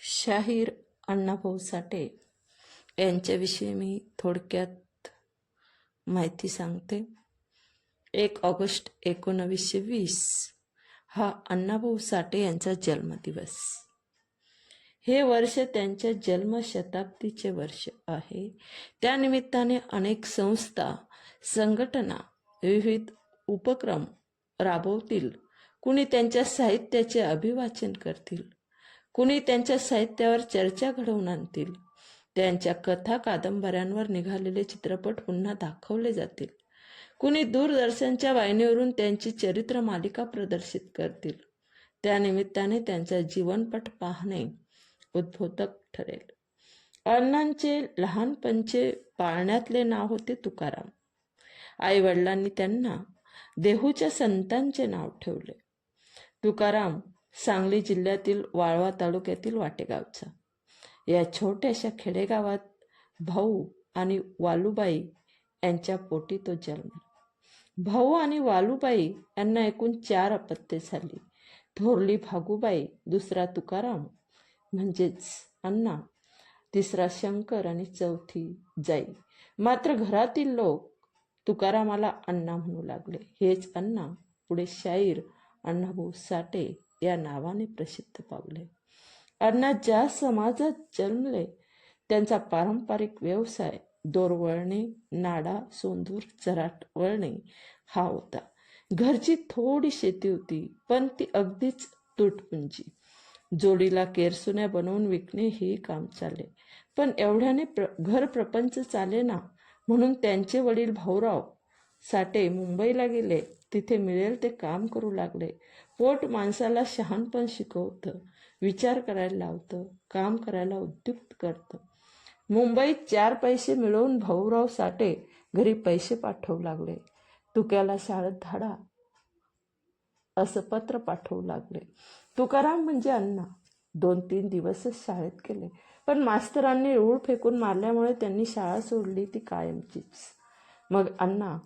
शाहीर अण्णाभाऊ साठे यांच्याविषयी मी थोडक्यात माहिती सांगते. एक ऑगस्ट एकोणवीसशे वीस हा अण्णाभाऊ साठे यांचा जन्मदिवस. हे वर्ष त्यांच्या जन्मशताब्दीचे वर्ष आहे. त्यानिमित्ताने अनेक संस्था संघटना विविध उपक्रम राबवतील. कुणी त्यांच्या साहित्याचे अभिवाचन करतील. कुणी त्यांच्या साहित्यावर चर्चा घडवून आणतील. त्यांच्या कथा कादंबऱ्यांवर निघालेले चित्रपट पुन्हा दाखवले जातील. कुणी दूरदर्शनच्या वाहिनीवरून त्यांची चरित्र मालिका प्रदर्शित करतील. त्यानिमित्ताने त्यांचा जीवनपट पाहणे उद्बोधक ठरेल. अण्णांचे लहानपणचे पाळण्यातले नाव होते तुकाराम. आई वडिलांनी त्यांना देहूच्या संतांचे नाव ठेवले. तुकाराम सांगली जिल्ह्यातील वाळवा तालुक्यातील वाटेगावचा. या छोट्याशा खेडेगावात भाऊ आणि वालूबाई यांच्या पोटी तो जन्मला भाऊ आणि वालूबाई यांना एकूण चार अपत्ये झाली. थोरली भागूबाई दुसरा तुकाराम म्हणजेच अण्णा तिसरा शंकर आणि चौथी जाई. मात्र घरातील लोक तुकारामाला अण्णा म्हणू लागले. हेच अण्णा पुढे शाहीर अण्णाभाऊ साठे या नावाने प्रसिद्ध पावले. अण्णा ज्या समाजात जन्मले त्यांचा पारंपरिक व्यवसाय दोरवळणे नाडा सोंदूर चराट वळणे हा होता. घरची थोडी शेती होती पण ती अगदीच तुटपुंजी. जोडीला केरसुन्या बनवून विकणे हे काम चाले. पण एवढ्याने प्र घर प्रपंच चाले ना म्हणून त्यांचे वडील भाऊराव साठे मुंबईला गेले. तिथे मिळेल ते काम करू लागले. पोट माणसाला शहाणपण शिकवतं. विचार करायला लावतं. काम करायला उद्युक्त करतं. मुंबईत चार पैसे मिळवून भाऊराव साठे घरी पैसे पाठवू लागले. तुक्याला शाळेत धाडा. असं पत्र पाठवू लागले. तुकाराम म्हणजे अण्णा. दोन तीन दिवसच शाळेत गेले. पण मास्तरांनी रूळ फेकून मारल्यामुळे त्यांनी शाळा सोडली ती कायमचीच. मग अण्णा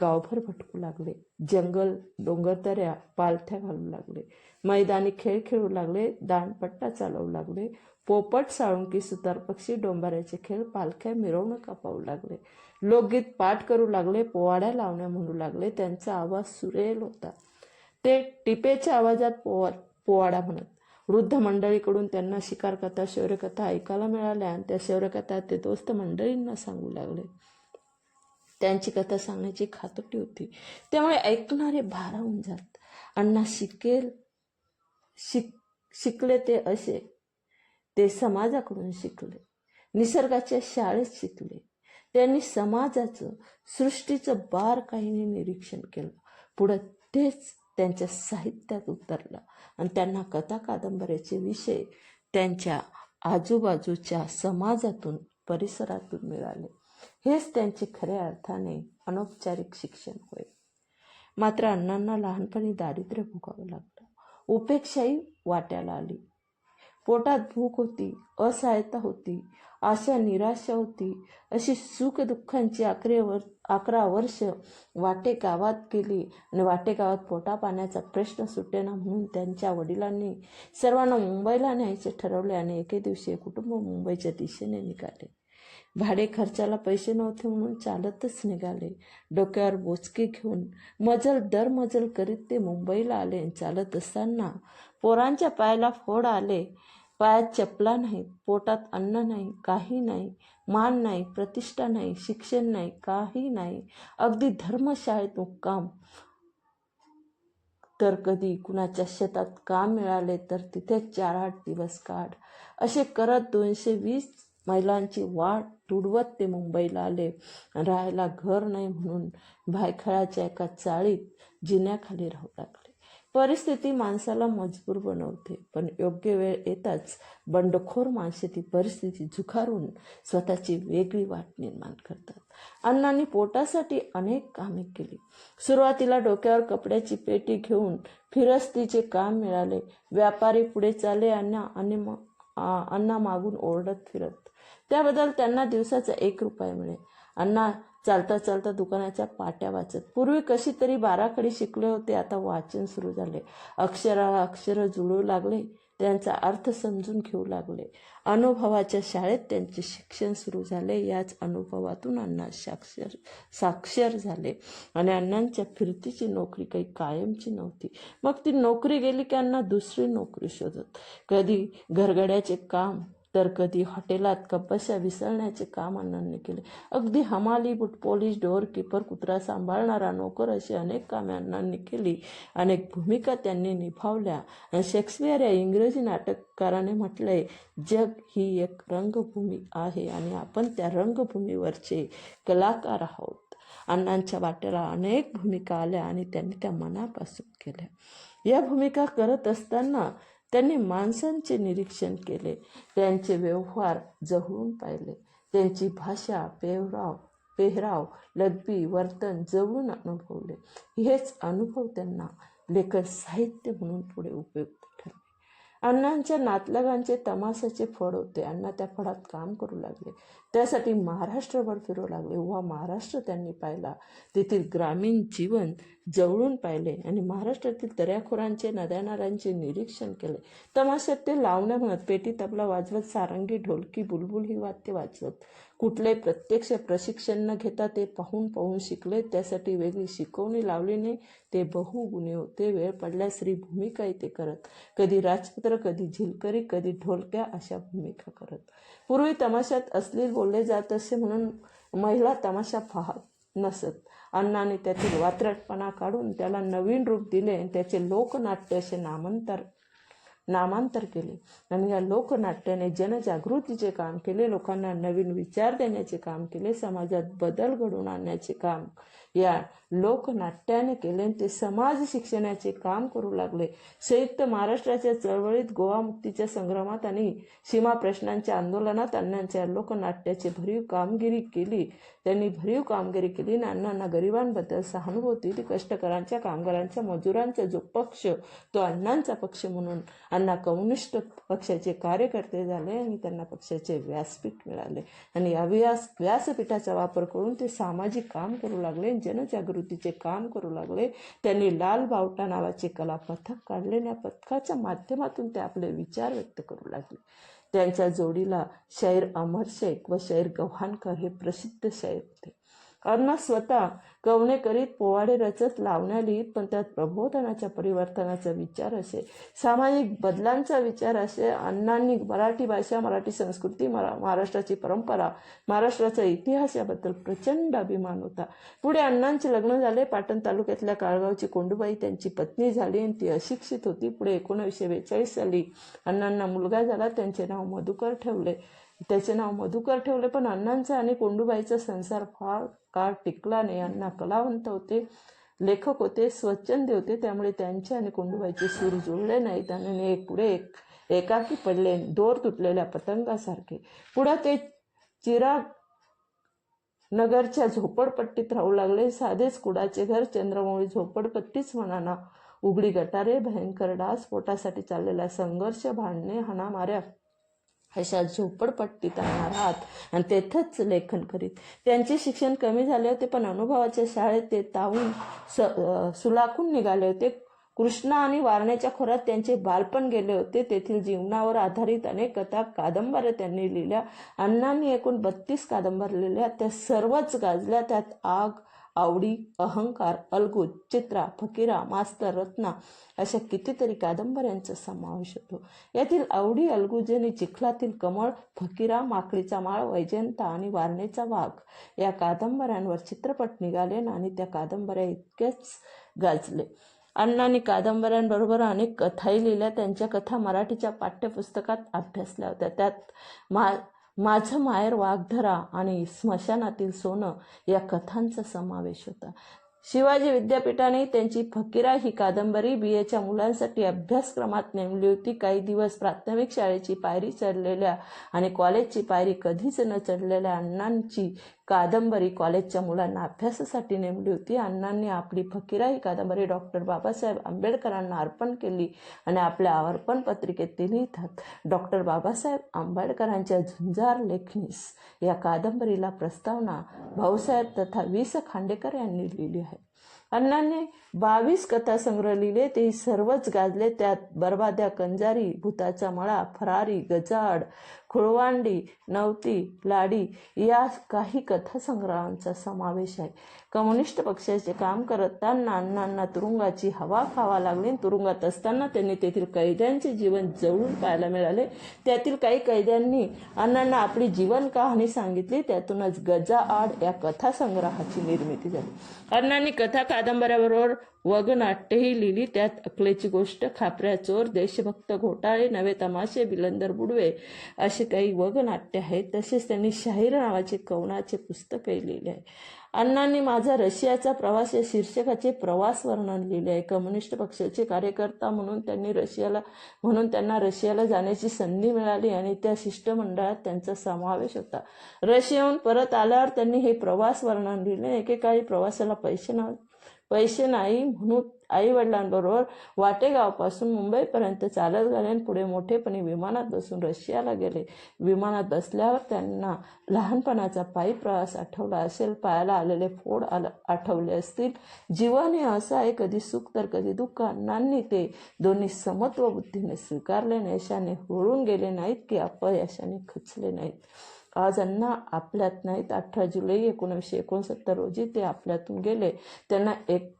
गावभर भटकू लागले. जंगल डोंगरदऱ्या पालथ्या घालू लागले. मैदानी खेळ खेळू लागले. दांडपट्टा चालवू लागले. पोपट साळुंकी सुतार पक्षी डोंबाऱ्याचे खेळ पालख्या मिरवणुका पाहू लागले. लोकगीत पाठ करू लागले. पोवाड्या लावण्या म्हणू लागले. त्यांचा आवाज सुरेल होता. ते टिपेच्या आवाजात पोवा पोवाडा म्हणत. वृद्ध मंडळीकडून त्यांना शिकार कथा शौर्यकथा ऐकायला मिळाल्या आणि त्या शौर्यकथा ते दोस्त मंडळींना सांगू लागले. त्यांची कथा सांगण्याची खातोटी होती. त्यामुळे ऐकणारे भारावून जात अण्णा शिकेल शिक शिकले ते असे. ते समाजाकडून शिकले. निसर्गाच्या शाळेत शिकले. त्यांनी समाजाचं सृष्टीचं बारकाईने निरीक्षण केलं. पुढं तेच त्यांच्या साहित्यात उतरलं. आणि त्यांना कथा कादंबऱ्याचे विषय त्यांच्या आजूबाजूच्या समाजातून परिसरातून मिळाले. हेच त्यांचे खऱ्या अर्थाने अनौपचारिक शिक्षण होय. मात्र अण्णांना लहानपणी दारिद्र्य भोगावं लागलं. उपेक्षाही वाट्याला आली. पोटात भूक होती असहायता होती आशा निराशा होती अशी सुख दुःखांची अकरे वर अकरा वर्ष वाटे गावात गेली आणि वाटे गावात पोटा पाण्याचा प्रश्न सुटेना म्हणून त्यांच्या वडिलांनी सर्वांना मुंबईला न्यायचे ठरवले आणि एके दिवशी कुटुंब मुंबईच्या दिशेने निघाले. भाडे खर्चाला पैसे नव्हते म्हणून चालतच निघाले. डोक्यावर बोचके घेऊन मजल दर मजल करीत ते मुंबईला आले चालत असताना पोरांच्या पायाला फोड आले. पायात चपला नाहीत पोटात अन्न नाही काही नाही मान नाही प्रतिष्ठा नाही शिक्षण नाही काही नाही. अगदी धर्मशाळेत मुक्काम. तर कधी कुणाच्या शेतात काम मिळाले तर तिथे चार आठ दिवस काढ. असे करत दोनशे वीस महिलांची वाट तुडवत ते मुंबईला आले. राहायला घर नाही म्हणून भायखळाच्या एका चाळीत जिन्याखाली राहू लागले. परिस्थिती माणसाला मजबूर बनवते पण योग्य वेळ येताच बंडखोर माणसे ती परिस्थिती झुकारून स्वतःची वेगळी वाट निर्माण करतात. अण्णांनी पोटासाठी अनेक कामे केली. सुरुवातीला डोक्यावर कपड्याची पेटी घेऊन फिरस्तीचे काम मिळाले. व्यापारी पुढे चाले अण्णा आणि अण्णा मागून ओरडत फिरत त्याबद्दल त्यांना दिवसाचा एक रुपया मिळेल. अण्णा चालता चालता दुकानाच्या पाट्या वाचत. पूर्वी कशी तरी बाराकडे शिकले होते आता वाचन सुरू झाले. अक्षराला अक्षर जुळू लागले त्यांचा अर्थ समजून घेऊ लागले. अनुभवाच्या शाळेत त्यांचे शिक्षण सुरू झाले याच अनुभवातून अण्णा साक्षर साक्षर झाले. आणि अण्णांच्या फिरतीची नोकरी काही कायमची नव्हती. मग ती नोकरी गेली की अण्णा दुसरी नोकरी शोधत. कधी घरगड्याचे काम तर कधी हॉटेलात कपश्या विसरण्याचे काम अण्णांनी केले. अगदी हमाली बुट पोलीस डोअर कुत्रा सांभाळणारा नोकर अशी अनेक कामे अण्णांनी केली. अनेक भूमिका त्यांनी निभावल्या. आणि शेक्सपियर या इंग्रजी नाटककाराने म्हटलंय जग ही एक रंगभूमी आहे आणि आपण त्या रंगभूमीवरचे कलाकार आहोत. अण्णांच्या वाट्याला अनेक भूमिका आल्या आणि त्यांनी त्या मनापासून केल्या. या भूमिका करत असताना त्यांनी माणसांचे निरीक्षण केले त्यांचे व्यवहार जवळून पाहिले. त्यांची भाषा पेहराव पेहराव लग्बी वर्तन जवळून अनुभवले. हेच अनुभव त्यांना लेखन साहित्य म्हणून पुढे उपयुक्त अण्णांच्या नातलगांचे तमाशाचे फळ होते. अण्णा त्या फळात काम करू लागले. त्यासाठी महाराष्ट्रभर फिरू लागले. वा महाराष्ट्र त्यांनी पाहिला. तेथील ग्रामीण जीवन जवळून पाहिले आणि महाराष्ट्रातील दर्याखोरांचे नद्यानाऱ्यांचे निरीक्षण केले. तमाशात ते लावण्या म्हणत पेटी तबला वाजवत सारंगी ढोलकी बुलबुल ही वाद्य वाजवत. कुठले प्रत्यक्ष प्रशिक्षण न घेता ते पाहून पाहून शिकले. त्यासाठी वेगळी शिकवणी लावली नाही. ते बहुगुणी होते. वेळ पडल्यास स्त्री भूमिका येते करत. कधी राजपुत्र कधी झिलकरी कधी ढोलक्या अशा भूमिका करत. पूर्वी तमाशात अश्लील बोलले जात असे म्हणून महिला तमाशा पाहत नसत. अण्णाने त्यातील वात्रटपणा काढून त्याला नवीन रूप दिले त्याचे लोकनाट्य असे नामांतर नामांतर केले. आणि या लोकनाट्याने जनजागृतीचे काम केले. लोकांना नवीन विचार देण्याचे काम केले. समाजात बदल घडवून आणण्याचे काम या लोकनाट्याने केले आणि ते समाज शिक्षणाचे काम करू लागले. संयुक्त महाराष्ट्राच्या चळवळीत गोवा मुक्तीच्या संग्रामात आणि सीमा प्रश्नांच्या आंदोलनात अण्णांच्या लोकनाट्याची भरीव कामगिरी केली. त्यांनी भरीव कामगिरी केली आणि अण्णांना गरिबांबद्दल सहानुभूती ती कष्टकरांच्या कामगारांच्या मजुरांचा जो पक्ष तो अण्णांचा पक्ष म्हणून अण्णा कम्युनिस्ट पक्षाचे कार्यकर्ते झाले आणि त्यांना पक्षाचे व्यासपीठ मिळाले. आणि या व्यास व्यासपीठाचा वापर करून ते सामाजिक काम करू लागले जनजागृतीचे काम करू लागले. त्यांनी लाल बावटा नावाचे कला पथक काढले आणि या पथकाच्या माध्यमातून ते आपले विचार व्यक्त करू लागले. त्यांच्या जोडीला शाहीर अमर शेख व शाहीर गव्हाणकर हे प्रसिद्ध शाहीर होते. अण्णा स्वतः कवणे करीत पोवाडे रचत लावण्या लिहित पण त्यात प्रबोधनाच्या परिवर्तनाचा विचार असे. सामाजिक बदलांचा विचार असे. अण्णांनी मराठी भाषा मराठी संस्कृती मरा महाराष्ट्राची परंपरा महाराष्ट्राचा इतिहास याबद्दल प्रचंड अभिमान होता. पुढे अण्णांचे लग्न झाले. पाटण तालुक्यातल्या काळगावची कोंडूबाई त्यांची पत्नी झाली आणि ती अशिक्षित होती. पुढे एकोणीसशे बेचाळीस साली अण्णांना मुलगा झाला. त्यांचे नाव मधुकर ठेवले. त्याचे नाव मधुकर ठेवले पण अण्णांचा आणि कोंडूबाईचा संसार फार काळ टिकला नाही. अण्णा कलावंत होते लेखक होते स्वच्छंदी होते त्यामुळे त्यांचे आणि कोंडूबाईचे सूर जुळले नाहीत आणि एक पुढे एक एकाकी पडले दोर तुटलेल्या पतंगासारखे. पुढे ते चिराग नगरच्या झोपडपट्टीत राहू लागले. साधेच कुडाचे घर चंद्रमौळी झोपडपट्टीच म्हणाना उघडी गटारे भयंकर डास पोटासाठी चाललेला संघर्ष भांडणे हाणामाऱ्या अशा झोपडपट्टीत आणणार आहात. आणि तेथंच लेखन करीत. त्यांचे शिक्षण कमी झाले होते पण अनुभवाच्या शाळेत ते तावून स सुलाखून निघाले होते. कृष्णा आणि वारण्याच्या खोऱ्यात त्यांचे बालपण गेले होते. तेथील जीवनावर आधारित अनेक कथा कादंबऱ्या त्यांनी लिहिल्या. अण्णांनी एकूण बत्तीस कादंबऱ्या लिहिल्या. त्या सर्वच गाजल्या. त्यात आग आवडी अहंकार अलगूज चित्रा फकीरा मास्तर रत्ना अशा कितीतरी कादंबऱ्यांचा समावेश होतो. यातील आवडी अलगुजेने चिखलातील कमळ फकीरा माकडीचा माळ वैजयंता आणि वारणेचा वाघ या कादंबऱ्यांवर चित्रपट निघाले आणि त्या कादंबऱ्या इतकेच गाजले. अण्णांनी कादंबऱ्यांबरोबर अनेक कथाही लिहिल्या. त्यांच्या कथा मराठीच्या पाठ्यपुस्तकात अभ्यासल्या होत्या. त्यात मा माझं माहेर वाघधरा आणि स्मशानातील सोनं या कथांचा समावेश होता. शिवाजी विद्यापीठाने त्यांची फकीरा ही कादंबरी बी एच्या मुलांसाठी अभ्यासक्रमात नेमली होती. काही दिवस प्राथमिक शाळेची पायरी चढलेल्या आणि कॉलेजची पायरी कधीच न चढलेल्या अण्णांची कादंबरी कॉलेजच्या मुलांना अभ्यासासाठी नेमली होती. अण्णांनी आपली फकीरा ही कादंबरी डॉक्टर बाबासाहेब आंबेडकरांना अर्पण केली आणि आपल्या अर्पण पत्रिकेत ते लिहितात डॉक्टर बाबासाहेब आंबेडकरांच्या झुंजार लेखनीस या कादंबरीला प्रस्तावना भाऊसाहेब तथा वि स खांडेकर यांनी लिहिली आहे. अण्णांनी बावीस कथासंग्रह लिहिले. ते सर्वच गाजले. त्यात बरबाद्या कंजारी भूताचा मळा फरारी गजाड खुळवांडी नवती लाडी या काही कथासंग्रहांचा समावेश आहे. कम्युनिस्ट पक्षाचे काम करताना अण्णांना तुरुंगाची हवा खावा लागली. तुरुंगात असताना त्यांनी तेथील कैद्यांचे जीवन जवळून पाहायला मिळाले. त्यातील काही कैद्यांनी अण्णांना आपली जीवन कहाणी सांगितली. त्यातूनच गजा आड या कथासंग्रहाची निर्मिती झाली. अण्णांनी कथा कादंबऱ्याबरोबर वगनाट्यही लिहिली. त्यात अकलेची गोष्ट खापऱ्या चोर देशभक्त घोटाळे नवे तमाशे बिलंदर बुडवे असे काही वगनाट्य आहेत तसेच त्यांनी शाहीर नावाचे कवनाचे पुस्तकही लिहिले आहे. अण्णांनी माझा रशियाचा प्रवास या शीर्षकाचे प्रवास वर्णन लिहिले आहे. कम्युनिस्ट पक्षाचे कार्यकर्ता म्हणून त्यांनी रशियाला म्हणून त्यांना रशियाला जाण्याची संधी मिळाली आणि त्या शिष्टमंडळात त्यांचा समावेश होता. रशियाहून परत आल्यावर त्यांनी हे प्रवास वर्णन लिहिले. एकेकाळी प्रवासाला पैसे नव्हते. पैसे नाही म्हणून आई वडिलांबरोबर वाटेगावपासून मुंबईपर्यंत चालत गेले आणि पुढे मोठेपणी विमानात बसून रशियाला गेले. विमानात बसल्यावर त्यांना लहानपणाचा पायी प्रवास आठवला असेल. पायाला आलेले फोड आल आठवले असतील. जीवन हे असं आहे कधी सुख तर कधी दुःख. अण्णांनी ते दोन्ही समत्व बुद्धीने स्वीकारले नाही यशाने होळून गेले नाहीत की अपयशाने खचले नाहीत. आज अण्णा आपल्यात नाहीत. अठरा जुलै एकोणीसशे एकोणसत्तर रोजी ते आपल्यातून गेले. त्यांना एक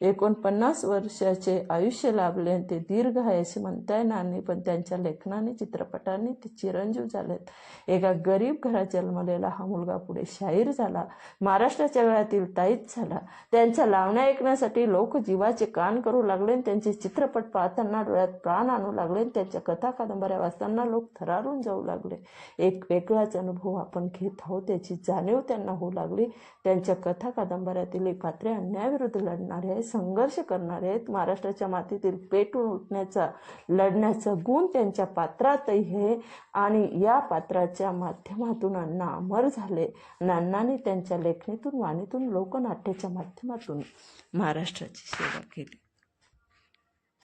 एकोणपन्नास वर्षाचे आयुष्य लाभले आणि ते दीर्घ आहे असे म्हणता येणार नाही पण त्यांच्या लेखनाने चित्रपटाने ते चिरंजीव झालेत. एका गरीब घरात जन्मलेला हा मुलगा पुढे शाहीर झाला. महाराष्ट्राच्या वेळातील ताईत झाला. त्यांच्या लावण्या ऐकण्यासाठी लोक जीवाचे कान करू लागले आणि त्यांचे चित्रपट पाहताना डोळ्यात प्राण आणू लागले आणि त्यांच्या कथा कादंबऱ्या वाचताना लोक थरारून जाऊ लागले. एक वेगळाच अनुभव आपण घेत आहोत त्याची जाणीव त्यांना होऊ लागली. त्यांच्या कथा कादंबऱ्यातील एक पात्रे अन्यायाविरुद्ध लढणारे आहेत संघर्ष करणारे आहेत. महाराष्ट्राच्या मातीतील पेटून उठण्याचा लढण्याचा गुण त्यांच्या पात्रातही आहे. आणि या पात्राच्या माध्यमातून अण्णा अमर झाले. आणि अण्णांनी त्यांच्या लेखणीतून वाणीतून लोकनाट्याच्या माध्यमातून महाराष्ट्राची सेवा केली.